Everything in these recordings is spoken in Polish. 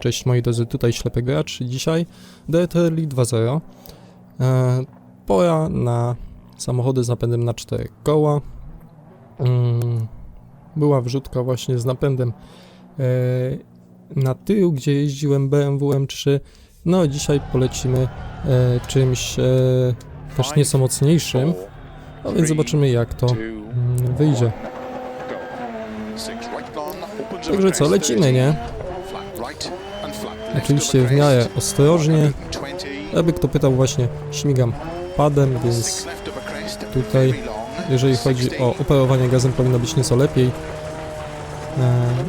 Cześć moi drodzy, tutaj Ślepy Gracz. Dzisiaj Dead Early 2.0. E, pora na samochody z napędem na 4 koła. Mm, była wrzutka właśnie z napędem e, na tył, gdzie jeździłem BMW M3. No dzisiaj polecimy e, czymś e, też nieco mocniejszym. No więc zobaczymy jak to mm, wyjdzie. Także co, lecimy, nie? Oczywiście w miarę ostrożnie. Jakby kto pytał, właśnie śmigam padem, więc tutaj, jeżeli chodzi o operowanie gazem, powinno być nieco lepiej. E,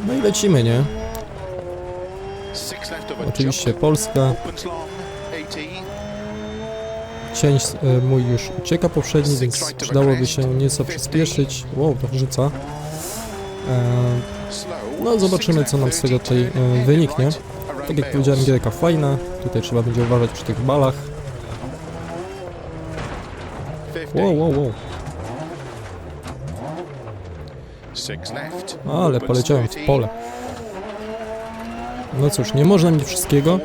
No i lecimy, nie? Oczywiście Polska. Cień e, mój już ucieka poprzedni, więc przydałoby się nieco przyspieszyć. Wow, to wrzuca. No zobaczymy, co nam z tego tutaj e, wyniknie. Tak jak powiedziałem, gierka fajna. Tutaj trzeba będzie uważać przy tych balach. Wow, wow, wow. Ale poleciałem w pole. No cóż, nie można mieć wszystkiego.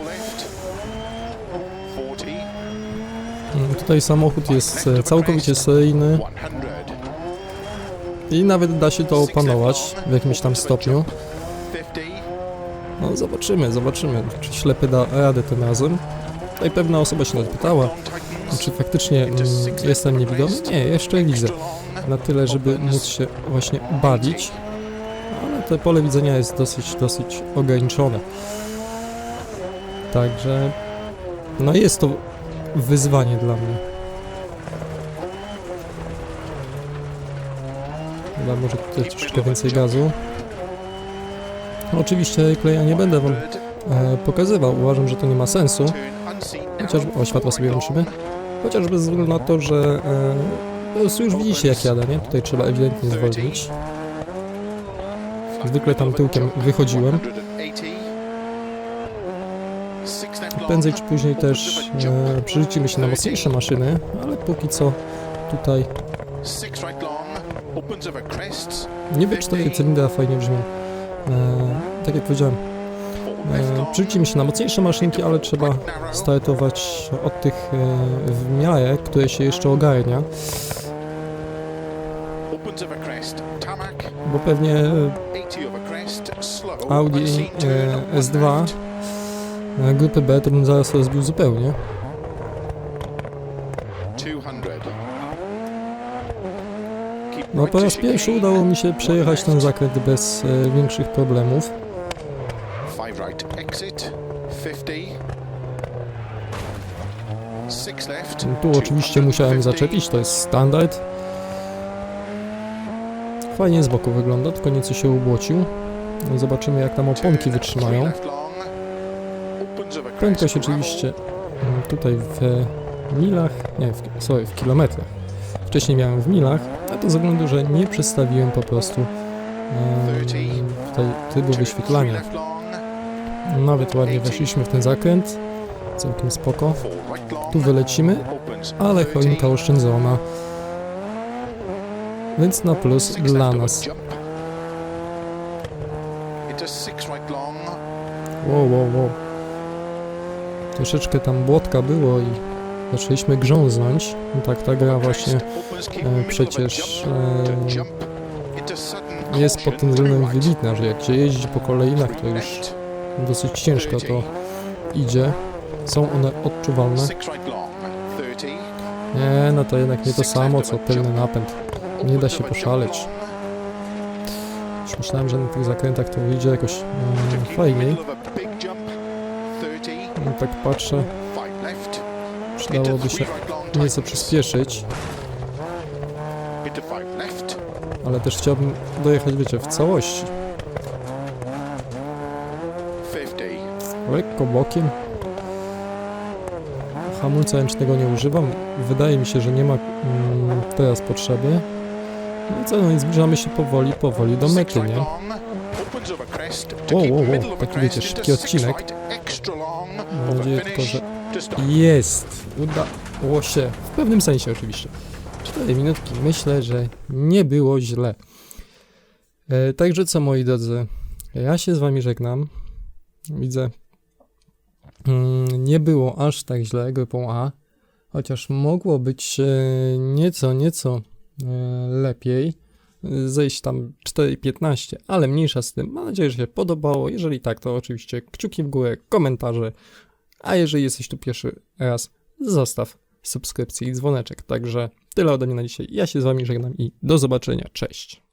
Mm, Tutaj samochód jest e, całkowicie seryjny i nawet da się to opanować w jakimś tam stopniu. No zobaczymy, zobaczymy, czy ślepy da radę tym razem. Tutaj pewna osoba się nawet pytała, czy faktycznie mm, jestem niewidomy. Nie, jeszcze widzę. Na tyle, żeby móc się właśnie bawić. Ale to pole widzenia jest dosyć, dosyć ograniczone. Także... No jest to wyzwanie dla mnie. Chyba może tutaj troszeczkę więcej gazu. Oczywiście kleja nie będę wam e, pokazywał, uważam, że to nie ma sensu. Chociażby, o światła sobie włączymy. Chociażby ze względu na to, że e, już widzicie jak jadę, nie? Tutaj trzeba ewidentnie zwolnić. Zwykle tam tyłkiem wychodziłem. Prędzej czy później też e, przerzucimy się na mocniejsze maszyny, ale póki co tutaj nie wiem czy to cylindra fajnie brzmi. E, tak jak powiedziałem, e, przerzucimy się na mocniejsze maszynki, ale trzeba startować od tych e, w miarę, które się jeszcze ogarnia, bo pewnie e, Audi e, S2 e, grupy B to bym zaraz rozbił zupełnie. No po raz pierwszy udało mi się przejechać ten zakręt bez e, większych problemów. Five right exit, 50. Six left. Tu oczywiście musiałem zaczepić, to jest standard. Fajnie z boku wygląda, tylko nieco się ubłocił. No Zobaczymy jak tam oponki wytrzymają. Prędkość oczywiście mm, tutaj w milach, nie, w, sorry, w kilometrach. Wcześniej miałem w milach, a to ze względu, że nie przestawiłem po prostu em, tutaj trybu wyświetlania. Nawet ładnie weszliśmy w ten zakręt, całkiem spoko. Tu wylecimy, ale choinka oszczędzona, więc na plus dla nas. Wow, wow, wow. Troszeczkę tam błotka było i zaczęliśmy grząznąć. Tak, ta gra właśnie e, przecież e, jest pod tym względem wybitna, że jak się jeździ po kolejnach, to już dosyć ciężko to idzie. Są one odczuwalne. Nie, no to jednak nie to samo, co pełny napęd. Nie da się poszaleć. Już myślałem, że na tych zakrętach to wyjdzie jakoś mm, fajniej. No, tak patrzę, przydałoby się nieco przyspieszyć, ale też chciałbym dojechać, wiecie, w całości. Lekko bokiem. Hamulca ręcznego nie używam. Wydaje mi się, że nie ma mm, teraz potrzeby. No i co, no i zbliżamy się powoli, powoli do mety, nie? Wow, wow, wow, taki wiecie, szybki odcinek. Mam nadzieję tylko, że jest! Udało się. W pewnym sensie oczywiście. 4 minutki. Myślę, że nie było źle. E, także co, moi drodzy, ja się z wami żegnam. Widzę, Mm, Nie było aż tak źle grupą A, chociaż mogło być e, nieco, nieco e, lepiej. e, Zejść tam 4,15, ale mniejsza z tym. Mam nadzieję, że się podobało. Jeżeli tak, to oczywiście kciuki w górę, komentarze. A jeżeli jesteś tu pierwszy raz, zostaw subskrypcję i dzwoneczek. Także tyle ode mnie na dzisiaj. Ja się z wami żegnam i do zobaczenia. Cześć.